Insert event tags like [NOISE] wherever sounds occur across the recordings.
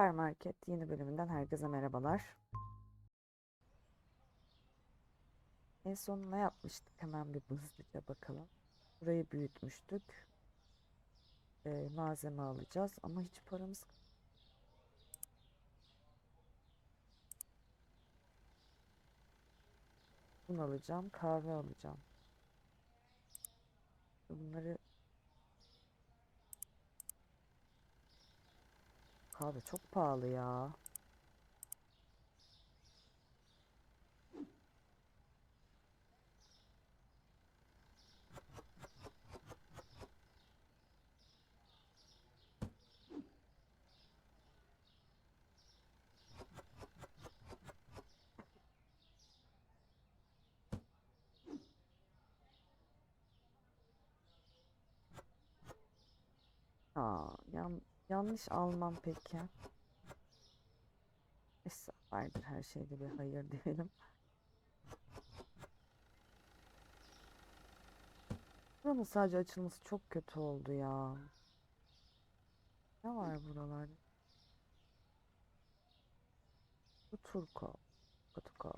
Süpermarket yeni bölümünden herkese merhabalar. En son ne yapmıştık? Hemen bir hızlıca bakalım. Burayı büyütmüştük. Ee, malzeme alacağız ama hiç paramız Un alacağım, kahve alacağım. Bunları kahve çok pahalı ya. Aa, yan, yanlış almam peki. Neyse vardır her şeyde bir hayır [LAUGHS] diyelim. Buranın sadece açılması çok kötü oldu ya. Ne var buralarda? Bu turko. Katuko.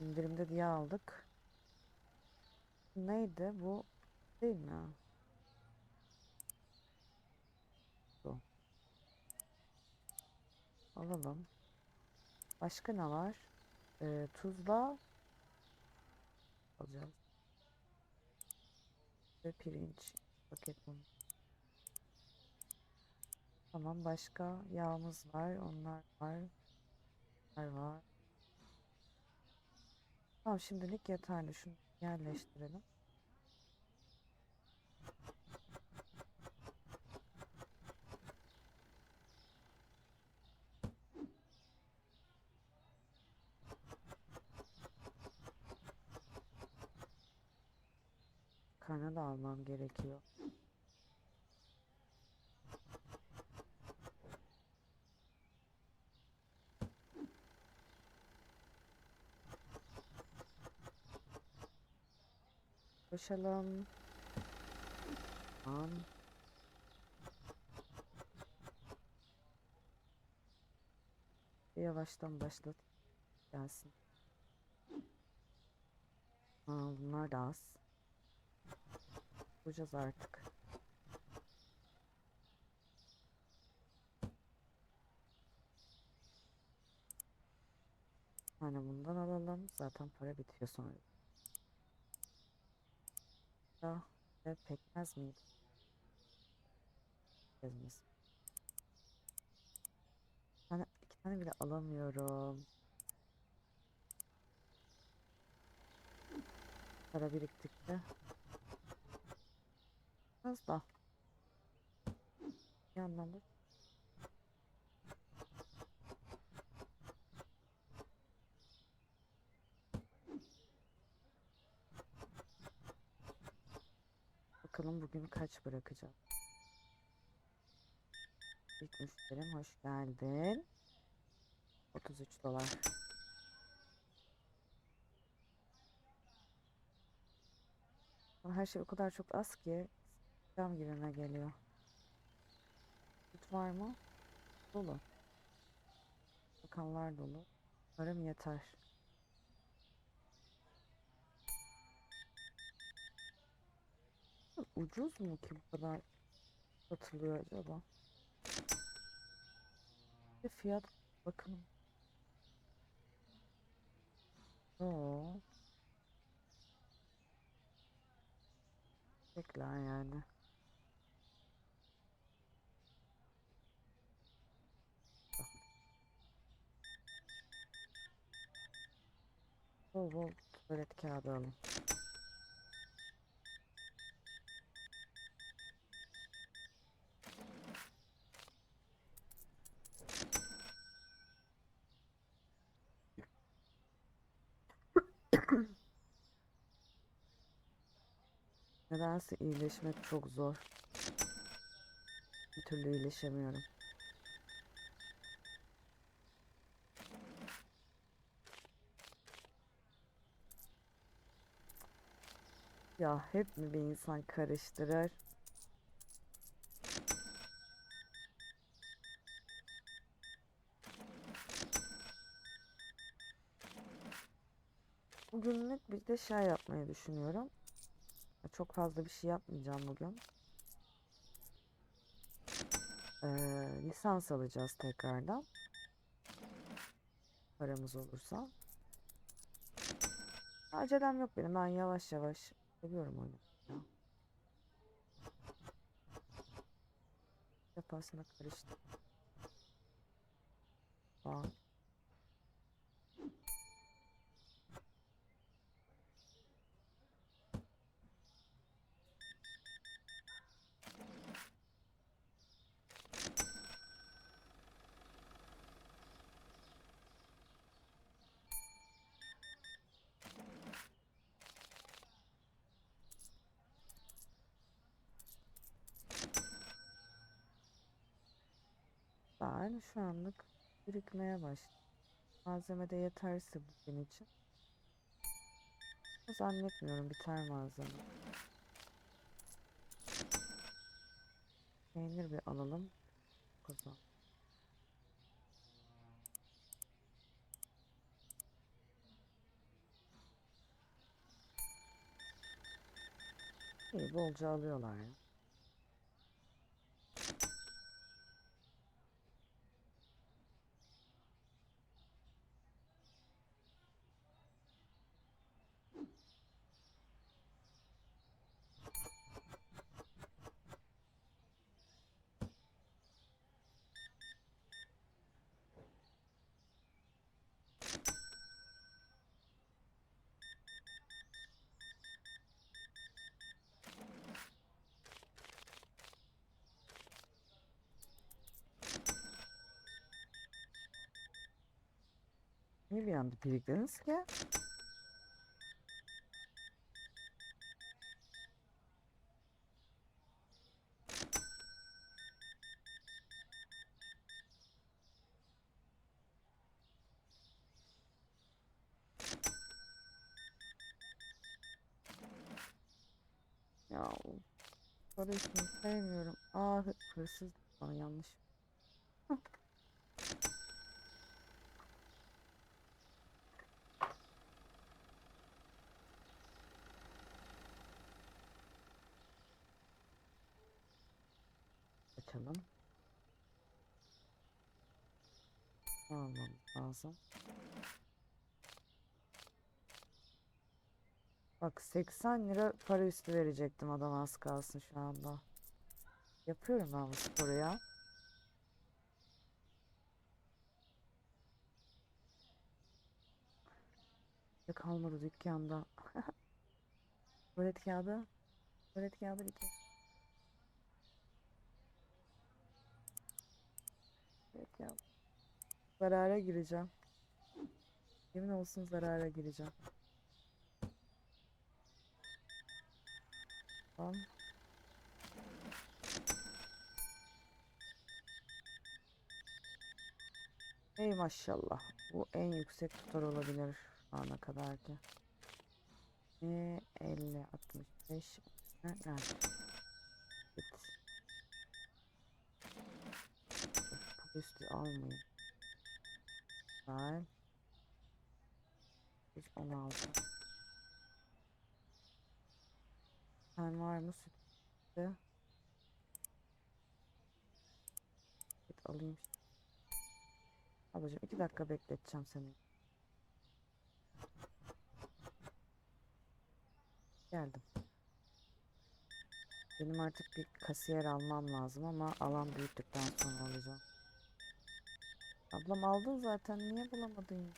İndirimde diye aldık. Neydi bu? Değil mi? Bu. Alalım. Başka ne var? Ee, tuzla alacağız. Ve pirinç. Paket bunu. Tamam başka yağımız var. Onlar var. Onlar var. Tamam şimdilik yeterli. Şunu yerleştirelim. Karna da almam gerekiyor. Koşalım. Bir Yavaştan başlat. Gelsin. Aa, bunlar da az. Bulacağız artık. Hani bundan alalım. Zaten para bitiyor sonra. Ya ve pekmez miydi? Pekmez. Tane, iki tane bile alamıyorum. Para biriktikçe. Az da. Bir yandan da Bakalım bugün kaç bırakacağım. İlk müşterim hoş geldin. 33 dolar. Her şey o kadar çok az ki cam gibime geliyor. Süt var mı? Dolu. Bakanlar dolu. Umarım yeter. Ucuz mu ki bu kadar satılıyor acaba? Bir fiyat bakın. Oo. Bekler yani. Bol bol tuvalet kağıdı alın. Nedense iyileşmek çok zor. Bir türlü iyileşemiyorum. Ya hep mi bir insan karıştırır? Bugünlük bir de şey yapmayı düşünüyorum. Çok fazla bir şey yapmayacağım bugün. Ee, lisans alacağız tekrardan. Paramız olursa. Acelem yok benim. Ben yavaş yavaş seviyorum oyunu. Ya. Defasında karıştı. Aa. Ben şu anlık birikmeye başladım. Malzeme de yeterse bugün için. Zannetmiyorum biter malzeme. Peynir bir alalım. Kazan. İyi bolca alıyorlar ya. Niye bir anda biriktirdiniz ki? Ya para ismini sevmiyorum. Aa hı- hırsız bana yanlış. Lazım. Bak 80 lira para üstü verecektim adam az kalsın şu anda. Yapıyorum ben bu sporu ya. Ya kalmadı dükkanda. [LAUGHS] Tuvalet kağıdı. Tuvalet kağıdı bitti. Tuvalet kağıdı. Zarara gireceğim. Yemin olsun zarara gireceğim. Tamam. Ey maşallah. Bu en yüksek tutar olabilir ana kadar ki. E, 50, 65. Ne? Nerede? Git. Üstü almayayım. Güzel. 116. Sen var mı sütte? Git alayım. Ablacığım iki dakika bekleteceğim seni. Geldim. Benim artık bir kasiyer almam lazım ama alan büyüttükten sonra alacağım. Ablam aldın zaten niye bulamadın ya?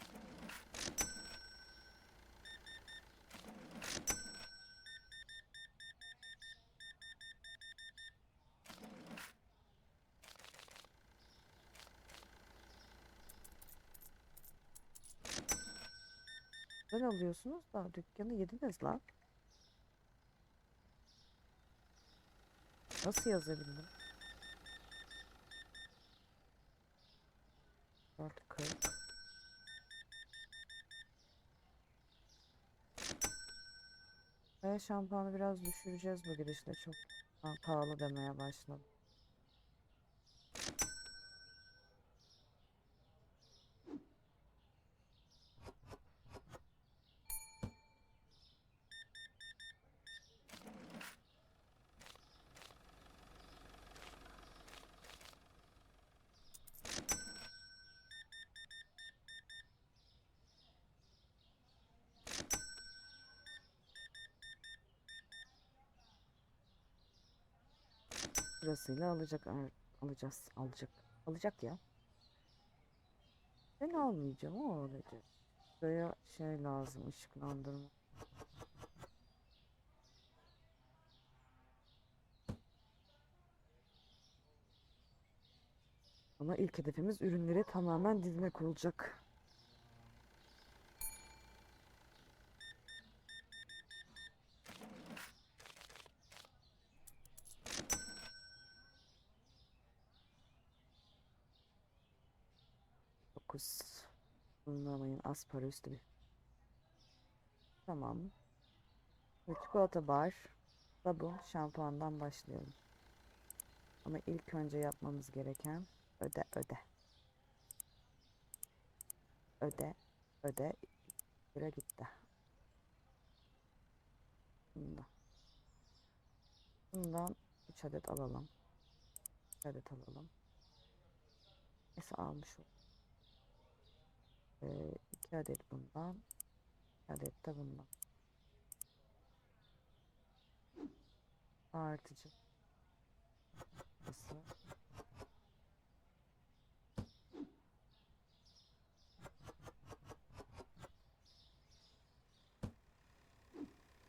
Güzel alıyorsunuz da dükkanı yediniz lan. Nasıl yazabildim? Dört kırk. Ve şampuanı biraz düşüreceğiz bu girişle çok pa- pahalı demeye başladım. Sırasıyla alacak ar- alacağız alacak alacak ya. Ben almayacağım o alacak. Buraya şey lazım ışıklandırma. Ama ilk hedefimiz ürünleri tamamen dizmek olacak. Dokuz. Bunlamayın az üstü bir. Tamam. Ve çikolata bar, sabun, şampuandan başlayalım. Ama ilk önce yapmamız gereken öde öde. Öde öde lira gitti. Bundan. Bundan 3 adet alalım. 3 adet alalım. Neyse almış olduk. Ee, 2 adet bundan. 2 adet de bundan. Artıcı. Nasıl?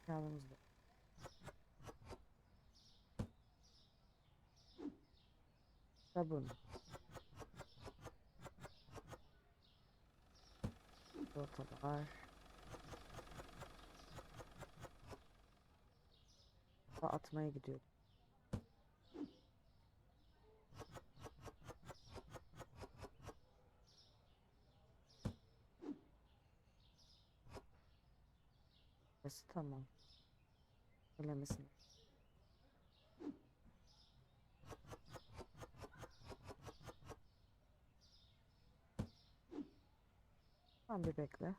Da. Sabun. Çikolatalar. Daha atmaya gidiyor. Tamam bir bekle.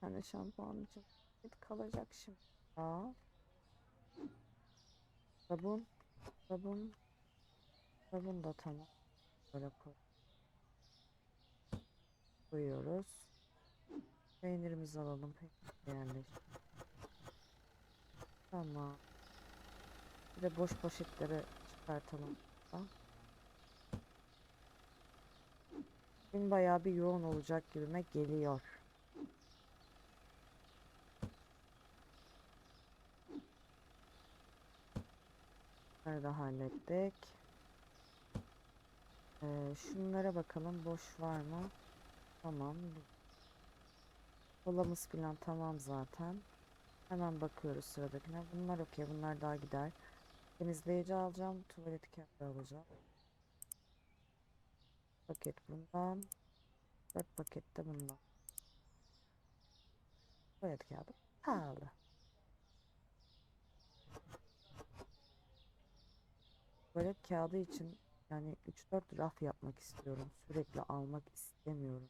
Hani şampuan için kalacak şimdi. Aa. Sabun. Sabun. Sabun da tamam. Böyle koy. Koyuyoruz. Peynirimizi alalım. Peynir yerleş. Tamam. Bir de boş poşetleri çıkartalım. Gün bayağı bir yoğun olacak gibime geliyor. Da hallettik. Ee, şunlara bakalım boş var mı? Tamam. Kolamız falan tamam zaten. Hemen bakıyoruz sıradakine. Bunlar okey. Bunlar daha gider. Temizleyici alacağım. Tuvalet kağıdı alacağım. Paket bundan. 4 paket de bundan. Tuvalet kağıdı pahalı. [LAUGHS] Tuvalet kağıdı için yani 3-4 raf yapmak istiyorum. Sürekli almak istemiyorum.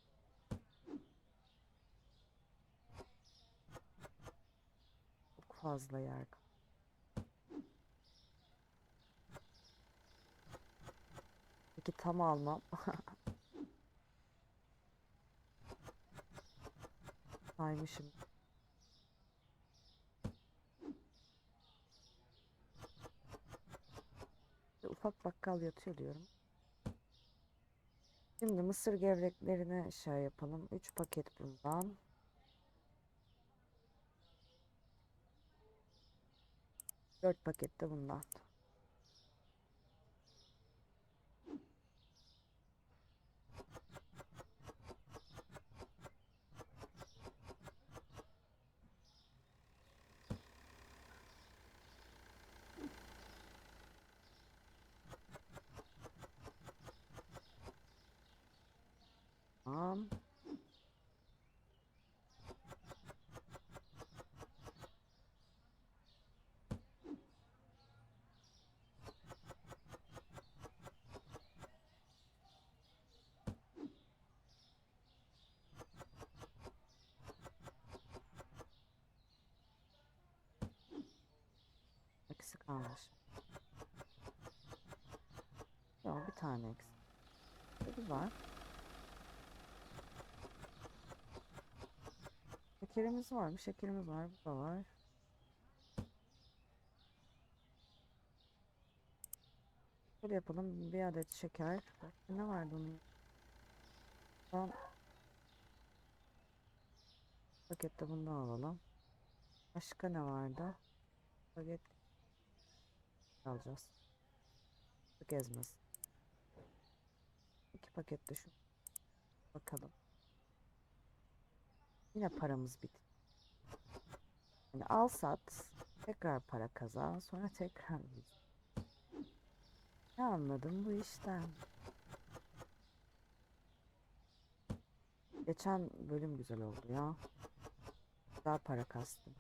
Çok fazla yer. kap- Peki tam almam. [LAUGHS] Saymışım. Ufak bakkal yatıyor diyorum. Şimdi mısır gevreklerini şey yapalım. 3 paket bundan. Dört paket de bundan. Tamam. Eksik kalmış. Yok bir tane eksik. Bir var. Şekerimiz var mı? Şekerimiz var. Bu da var. Böyle yapalım. Bir adet şeker. Ne vardı onun? Tamam. Pakette bundan alalım. Başka ne vardı? Paket alacağız. Gezmez. İki pakette şu. Bakalım. Yine paramız bitti. Yani al sat, tekrar para kazan, sonra tekrar. Ne anladım bu işten? Geçen bölüm güzel oldu ya. Daha para kastım.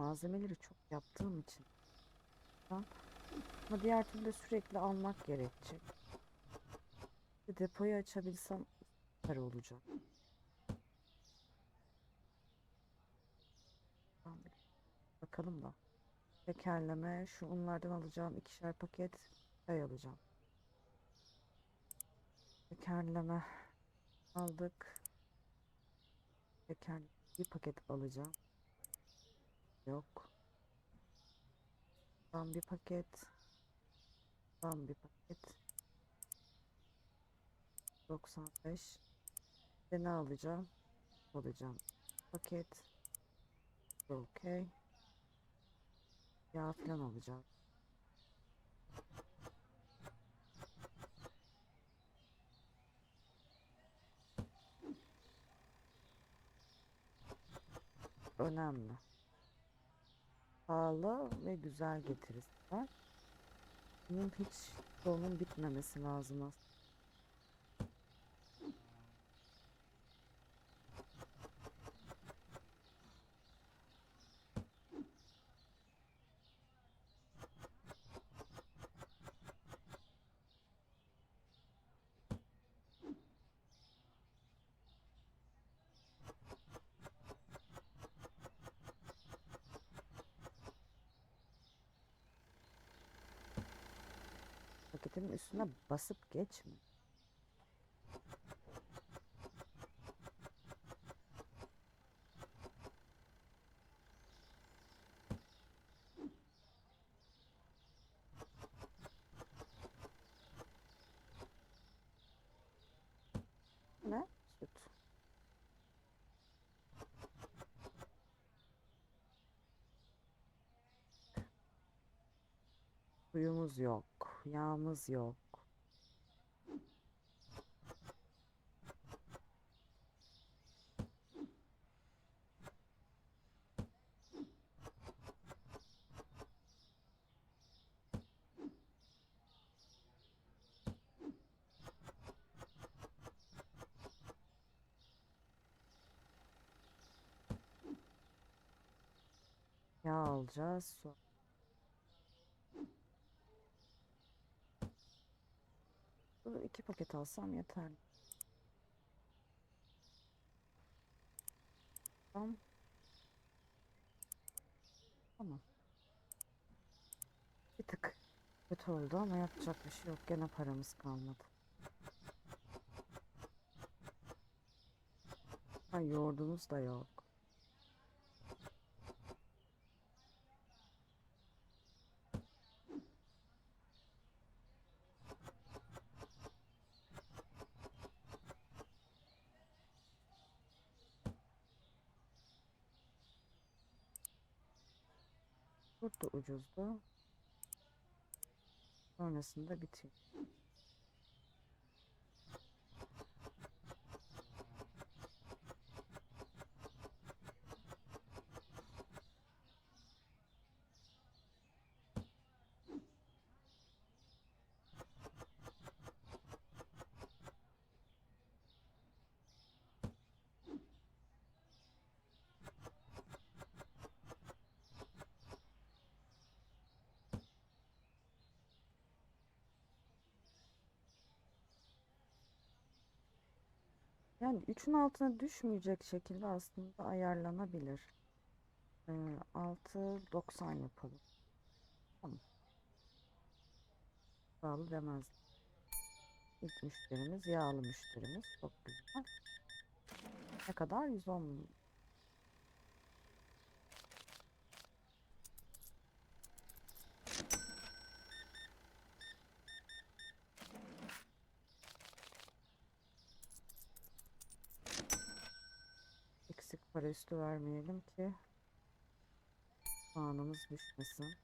Malzemeleri çok yaptığım için. Ama diğer türlü de sürekli almak gerekecek. Bir depoyu açabilsem süper olacak. Bakalım da. Şekerleme, şu unlardan alacağım ikişer paket çay alacağım. Şekerleme aldık. Şeker bir paket alacağım. Yok. Tam bir paket. Tam bir paket. 95. Bir de ne alacağım? Alacağım. Paket. Okey. Yağ falan alacağım. Önemli. Pahalı ve güzel getirisi var. Bunun hiç sonun bitmemesi lazım aslında. Basıp geçme. Ne? Süt. Suyumuz yok. Yağımız yok. Yağ alacağız. Su. Bunu iki paket alsam yeterli. Tamam. Tamam. Bir tık kötü oldu ama yapacak bir şey yok. Gene paramız kalmadı. Ha yoğurdumuz da yok. Burada ucuzdu. Sonrasında bitiyor. Yani üçün altına düşmeyecek şekilde aslında ayarlanabilir. Ee, 6.90 yapalım. Tamam. Pahalı demez. İlk müşterimiz yağlı müşterimiz. Çok güzel. Ne kadar? 110 mu? Eksik para üstü vermeyelim ki puanımız düşmesin.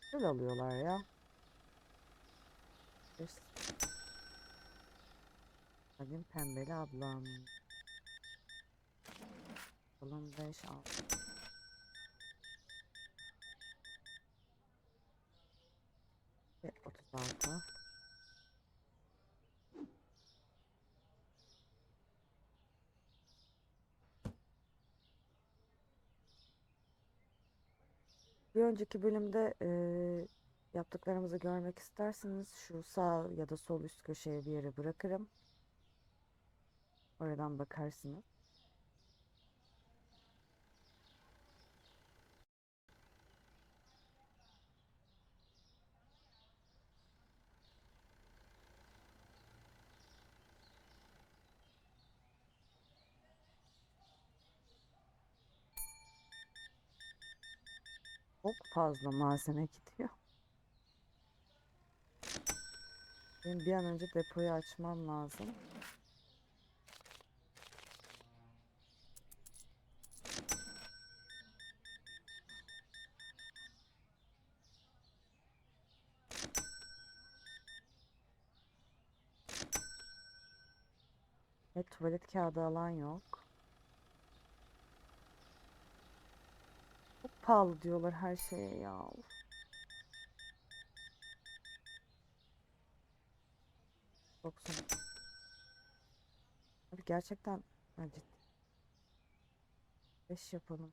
Güzel alıyorlar ya. Bakayım pembeli ablam. Bakalım 5 6. Ve 36. önceki bölümde eee, yaptıklarımızı görmek isterseniz şu sağ ya da sol üst köşeye bir yere bırakırım. Oradan bakarsınız. Çok fazla malzeme gidiyor. Benim bir an önce depoyu açmam lazım. Ve tuvalet kağıdı alan yok. Çok pahalı diyorlar her şeye ya. Of. Doksan. Abi gerçekten ha, ciddi. Beş yapalım.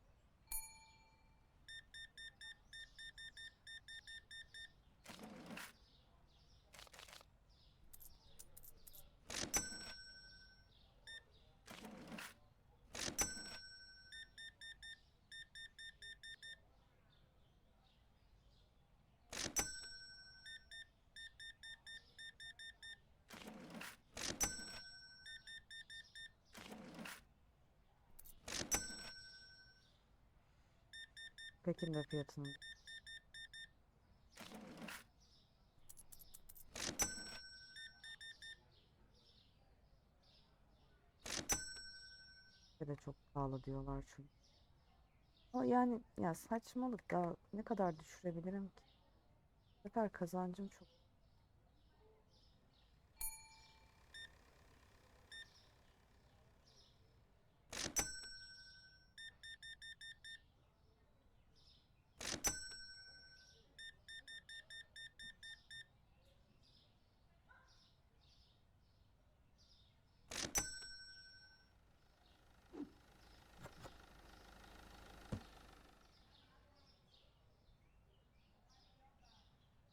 Pekin de fiyatını. De çok pahalı diyorlar çünkü. Ama yani ya saçmalık da ne kadar düşürebilirim ki? Bu sefer kazancım çok.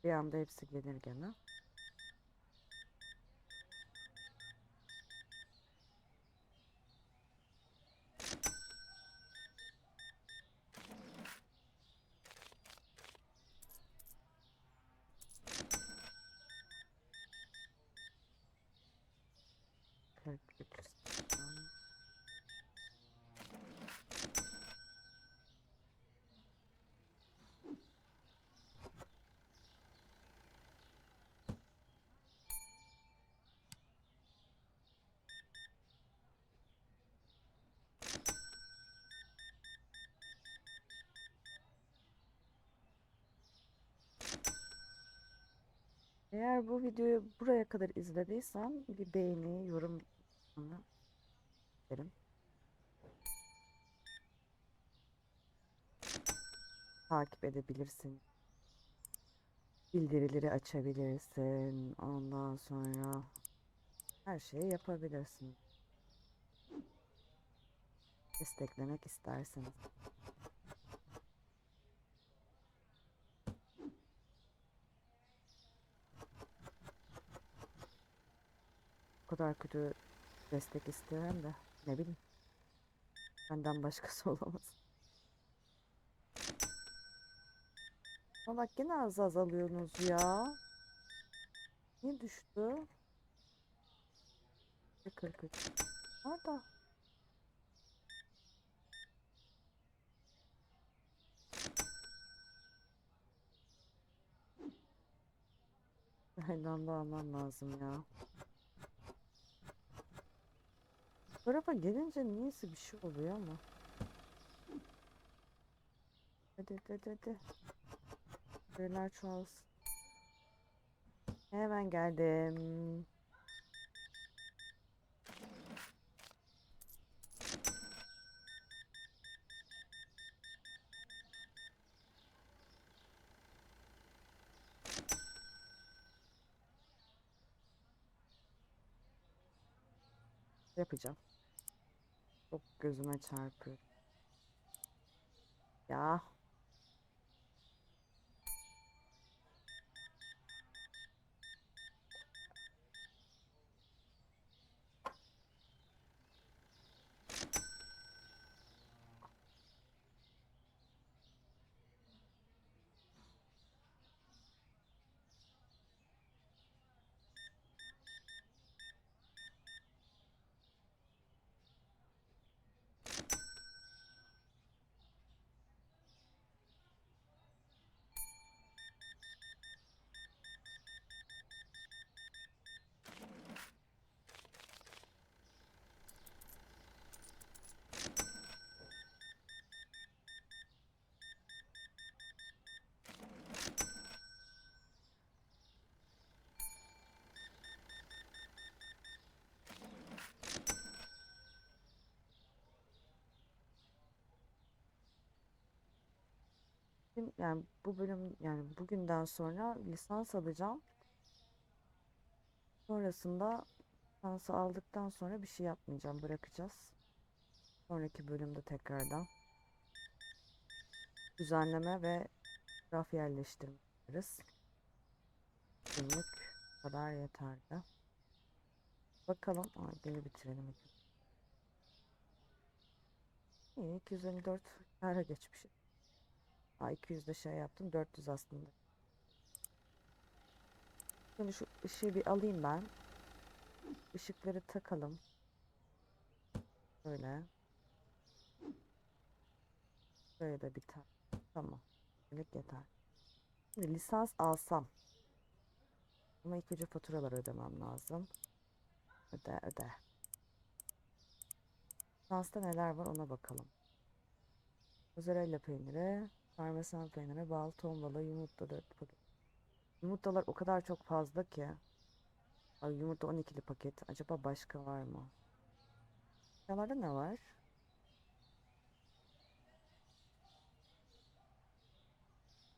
Bir anda hepsi gelir gene. Eğer bu videoyu buraya kadar izlediysen bir beğeni, yorum isterim. Takip edebilirsin. Bildirileri açabilirsin. Ondan sonra her şeyi yapabilirsin. Desteklemek isterseniz. Kadar kötü destek isteyen de ne bileyim. Benden başkası [LAUGHS] olamaz. Ama bak gene az az alıyorsunuz ya. Niye düştü? 43. Nerede? Aynen almam lazım ya. Bu tarafa gelince niyeyse bir şey oluyor ama. Hadi hadi hadi. Şeyler çoğalsın. Hemen geldim. Yapacağım. Çok gözüme çarpıyor. Ya. Şimdi yani bu bölüm yani bugünden sonra lisans alacağım. Sonrasında lisansı aldıktan sonra bir şey yapmayacağım. Bırakacağız. Sonraki bölümde tekrardan düzenleme ve raf yerleştirme yaparız. Günlük kadar yeterli. Bakalım. Aa, geri bitirelim. İyi 254 kâra geçmiş. Aa, 200 de şey yaptım. 400 aslında. Şimdi şu ışığı bir alayım ben. Işıkları takalım. Böyle. Böyle de biter. Tamam. Şimdilik yeter. Şimdi lisans alsam. Ama ilk önce faturaları ödemem lazım. Öde öde. Lisansta neler var ona bakalım. Mozzarella peyniri, parmesan peyniri, bal, ton balığı, yumurta 4 paket. Yumurtalar o kadar çok fazla ki. Ay, yumurta 12'li paket. Acaba başka var mı? Yalarda ne var?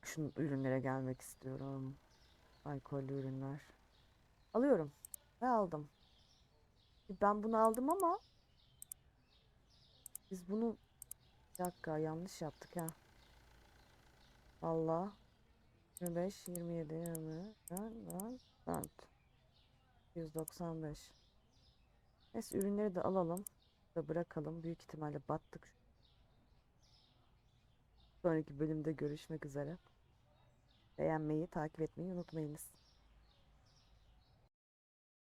Şu ürünlere gelmek istiyorum. Alkollü ürünler. Alıyorum. Ve aldım. Ben bunu aldım ama biz bunu bir dakika yanlış yaptık ha. Allah. 25, 27, 20, 4, 195. Neyse ürünleri de alalım. Da bırakalım. Büyük ihtimalle battık. Sonraki bölümde görüşmek üzere. Beğenmeyi, takip etmeyi unutmayınız.